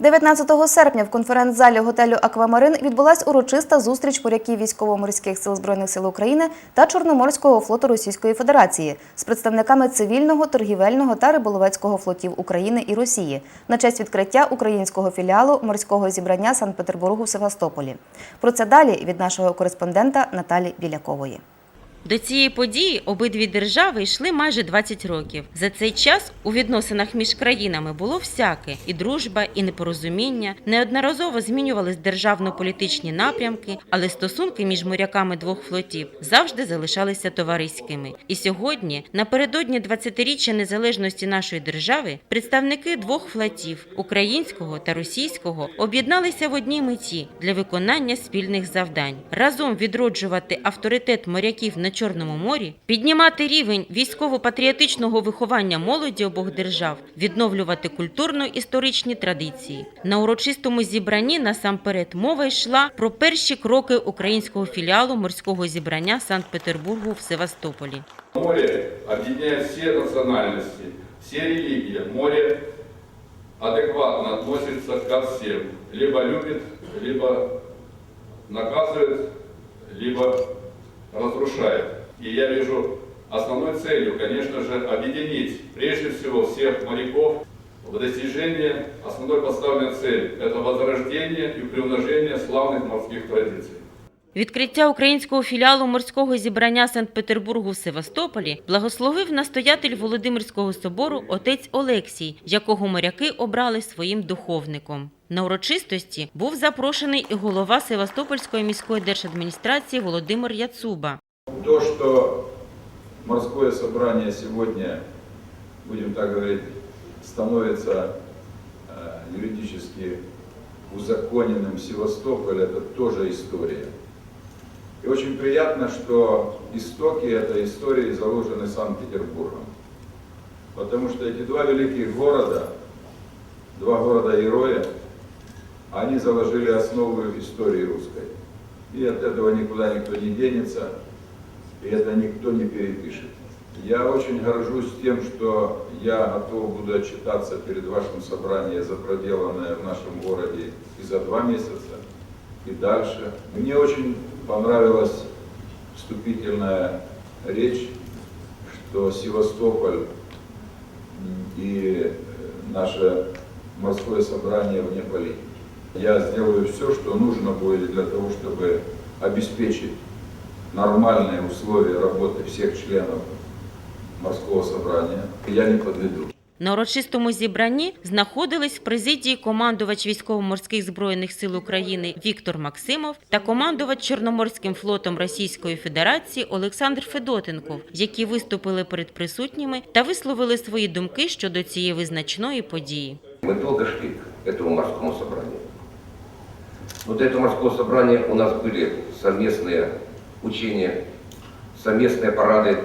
19 серпня в конференц-залі готелю Аквамарин відбулась урочиста зустріч моряків військово-морських сил збройних сил України та Чорноморського флоту Російської Федерації з представниками цивільного, торгівельного та риболовецького флотів України і Росії на честь відкриття українського філіалу морського зібрання Санкт-Петербургу в Севастополі. Про це далі від нашого кореспондента Наталі Білякової. До цієї події обидві держави йшли майже 20 років. За цей час у відносинах між країнами було всяке і дружба, і непорозуміння. Неодноразово змінювались державно-політичні напрямки, але стосунки між моряками двох флотів завжди залишалися товариськими. І сьогодні, напередодні 20-річчя незалежності нашої держави, представники двох флотів українського та російського об'єдналися в одній меті для виконання спільних завдань разом відроджувати авторитет моряків на Чорному морі, піднімати рівень військово-патріотичного виховання молоді обох держав, відновлювати культурно-історичні традиції. На урочистому зібранні насамперед мова йшла про перші кроки українського філіалу морського зібрання Санкт-Петербургу в Севастополі. Море объединяет все национальности, все религии. Море адекватно относится ко всем. Либо любит, либо наказывает, либо разрушает. И я вижу основной целью, конечно же, объединить прежде всего всех моряков в достижении основной поставленной цели. Это возрождение и приумножение славных морских традиций. Відкриття українського філіалу морського зібрання Санкт-Петербургу в Севастополі благословив настоятель Володимирського собору отець Олексій, якого моряки обрали своїм духовником. На урочистості був запрошений і голова Севастопольської міської держадміністрації Володимир Яцуба. То, что морское собрание сегодня, будем так говорить, становится э, юридически узаконенным в Севастополе, это тоже история. И очень приятно, что истоки этой истории заложены Санкт-Петербургом. Потому что эти два великих города, два города-героя, они заложили основу истории русской. И от этого никуда никто не денется, и это никто не перепишет. Я очень горжусь тем, что я готов буду отчитаться перед вашим собранием за проделанное в нашем городе и за два месяца, и дальше. Мне очень понравилась вступительная речь, что Севастополь и э, наше морское собрание вне политики. Я сделаю все, что нужно будет для того, чтобы обеспечить нормальные условия работы всех членов морского собрания. Я не подведу. На урочистому зібранні знаходились в президії командувач військово-морських збройних сил України Віктор Максимов та командувач Чорноморським флотом Російської Федерації Олександр Федотенков, які виступили перед присутніми та висловили свої думки щодо цієї визначної події. Мы долго шли к этому морскому собранию. Но до этого морского собрания у нас были совместные учения, совместные парады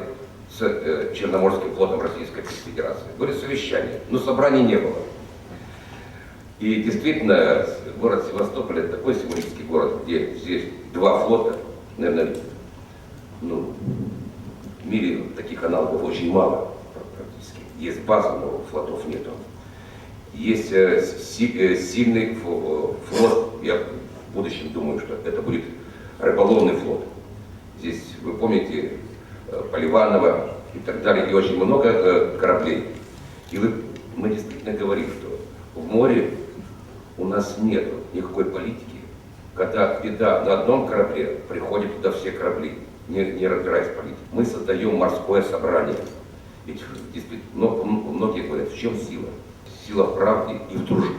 с э, Черноморским флотом Российской Федерации. Были совещания, но собраний не было. И действительно, город Севастополь это такой символический город, где здесь два флота, наверное, ну, в мире таких аналогов очень мало практически. Есть база, но флотов нету. Есть э, э, сильный фло- флот, я в будущем думаю, что это будет рыболовный флот. Здесь, вы помните, Поливанова и так далее, и очень много э, кораблей. И вы, мы действительно говорим, что в море у нас нет никакой политики, когда беда на одном корабле, приходят туда все корабли, не, не разбираясь в политике. Мы создаем морское собрание. Ведь действительно, многие говорят, в чем сила? Сила в правде и в дружбе.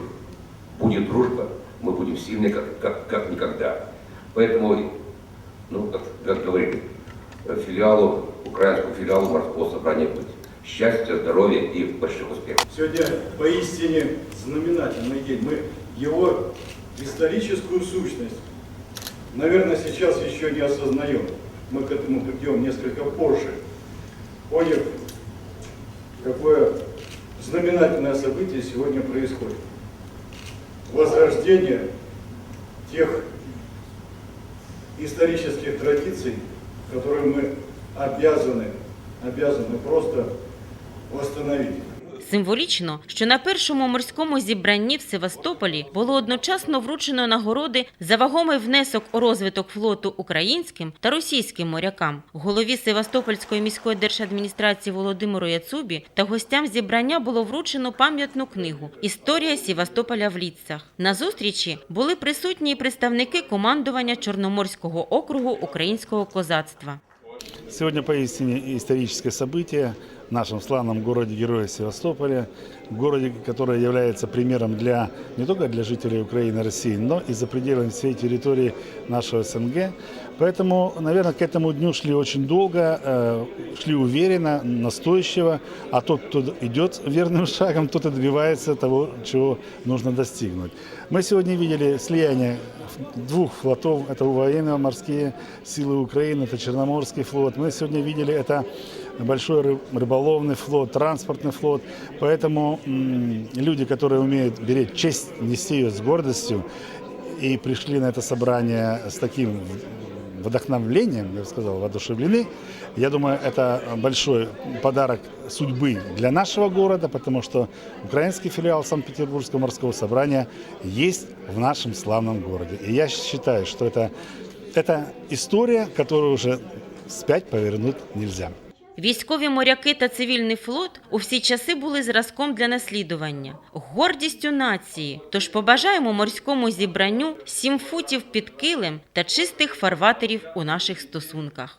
Будет дружба, мы будем сильны, как, как, как никогда. Поэтому, ну, как, как говорили, э, филиалу, украинскому филиалу морского собрания быть счастья, здоровья и больших успехов. Сегодня поистине знаменательный день. Мы его историческую сущность, наверное, сейчас еще не осознаем. Мы к этому придем несколько позже, поняв, какое знаменательное событие сегодня происходит. Возрождение тех исторических традиций, которые мы обязаны, обязаны просто восстановить. Символічно, що на першому морському зібранні в Севастополі було одночасно вручено нагороди за вагомий внесок у розвиток флоту українським та російським морякам. Голові Севастопольської міської держадміністрації Володимиру Яцубі та гостям зібрання було вручено пам'ятну книгу Історія Севастополя в літцях. На зустрічі були присутні представники командування Чорноморського округу українського козацтва. Сегодня поистине историческое событие в нашем славном городе-герое Севастополе, в городе, который является примером для, не только для жителей Украины и России, но и за пределами всей территории нашего СНГ. Поэтому, наверное, к этому дню шли очень долго, э, шли уверенно, настойчиво, а тот, кто идет верным шагом, тот и добивается того, чего нужно достигнуть. Мы сегодня видели слияние двух флотов, это военно-морские силы Украины, это Черноморский флот. Мы сегодня видели это большой ры- рыболовный флот, транспортный флот. Поэтому люди, которые умеют беречь честь, нести ее с гордостью, и пришли на это собрание с таким вдохновлением, я бы сказал, воодушевлены. Я думаю, это большой подарок судьбы для нашего города, потому что украинский филиал Санкт-Петербургского морского собрания есть в нашем славном городе. И я считаю, что это, это история, которую уже спять повернуть нельзя. Військові моряки та цивільний флот у всі часи були зразком для наслідування, гордістю нації. Тож побажаємо морському зібранню сім футів під килим та чистих фарватерів у наших стосунках.